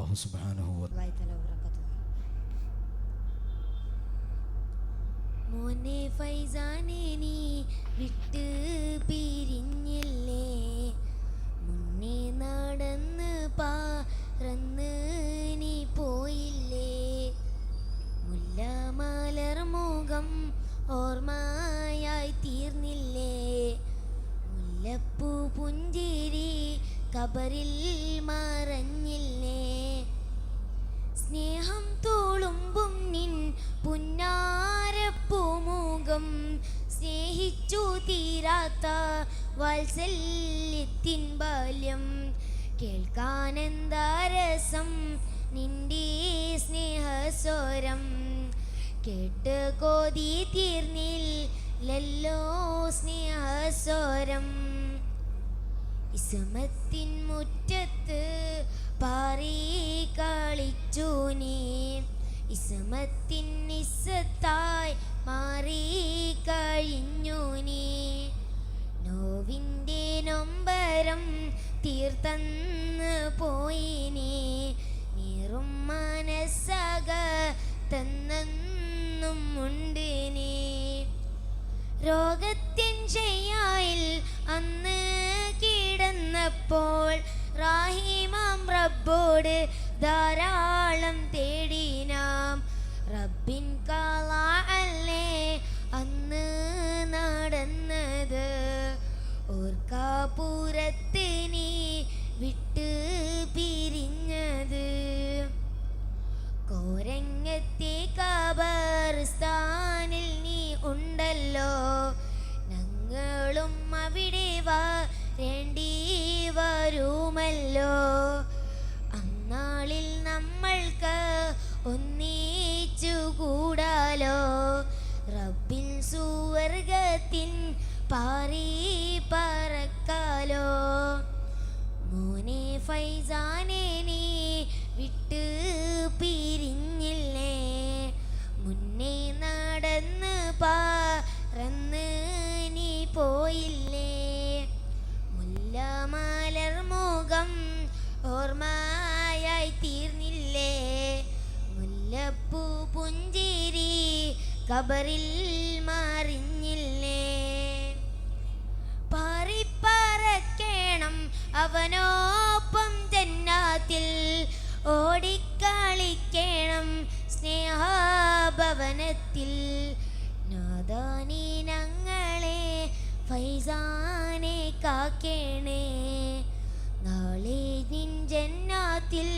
അള്ളാഹു ബറക്കത്തുഹു. മോനെ ഫൈസാനെ നീ വിട്ട് പിരിഞ്ഞില്ലേ? മുന്നേ നടന്ന് പാറന്ന് നീ പോയില്ലേ? മുല്ലമലർ മുഖം ഓർമ്മയായി തീർന്നില്ലേ? മുല്ലപ്പൂ പുഞ്ചിരി കബറിൽ മറഞ്ഞില്ലേ? വാത്സല്യത്തിൻ ബാല്യം കേൾക്കാനെന്താ രസം നിന്റെ സ്നേഹസ്വരം. കേട്ട് കോതി തീർന്നില്ലല്ലോ സ്നേഹസ്വരം. ഇസമത്തിൻ മുറ്റത്ത് പാറി കളിച്ചു നീ. ഇസമത്തിൻ നിസ്സത്തായി മാറി തീർത്തന്ന് പോയി നീ. നീറും മനസ്സക തന്നെന്നും ഉണ്ട് നീ. രോഗത്തിൻ ചെയ്യായിൽ അന്ന് കിടന്നപ്പോൾ റാഹിമാം റബ്ബോട് ധാരാളം തേടി നാം. റബ്ബിൻ കാള അല്ലേ അന്ന് നടന്നത്? ഓർക്കാപുരത്ത് കോരങ്ങത്തെ കബർസ്ഥാനിൽ നീ ഉണ്ടല്ലോ? ഞങ്ങളും അവിടെ വരേണ്ടി വരുമല്ലോ. അന്നാളിൽ നമ്മൾക്ക് ഒന്നിച്ചു കൂടാലോ റബ്ബിൻ സുവർഗത്തിൻ പാറി പറക്കാലോ? മോനെ ഫൈസാനെ നീ വിട്ട് പറന്ന് പോയില്ലേ? മുല്ലമലർ ഓർമ്മയായി തീർന്നില്ലേ? മുല്ലപ്പൂ പുഞ്ചിരി കബറിൽ മാറിഞ്ഞില്ലേ? പാറിപ്പറക്കേണം അവനോപ്പം ജന്നാത്തിൽ ഓടിക്കളിക്കണം സ്നേഹഭവനത്തിൽ. നാദാനി ഞങ്ങളെ ഫൈസാനെ കാക്കേണേ. നാളെ നിൻ ജന്നാത്തിൽ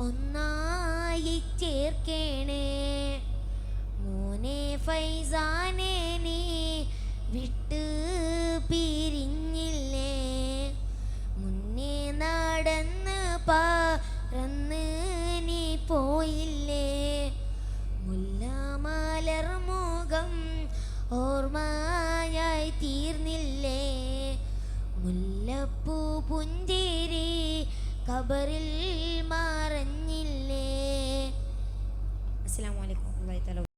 ഒന്നായി ചേർക്കേണേ. മോനെ ഫൈസാനെ നീ വിട്ട് പിരിഞ്ഞില്ലേ? മുന്നേ നടന്ന് പറന്ന് നീ പോയില്ലേ? മുല്ലമലർ മുഖം ഓർമ്മയായി തീർന്നില്ലേ? മുല്ലപ്പൂ പുഞ്ചിരി കബറിൽ മറഞ്ഞില്ലേ? വറഹ്മത്തുള്ളാഹി തആല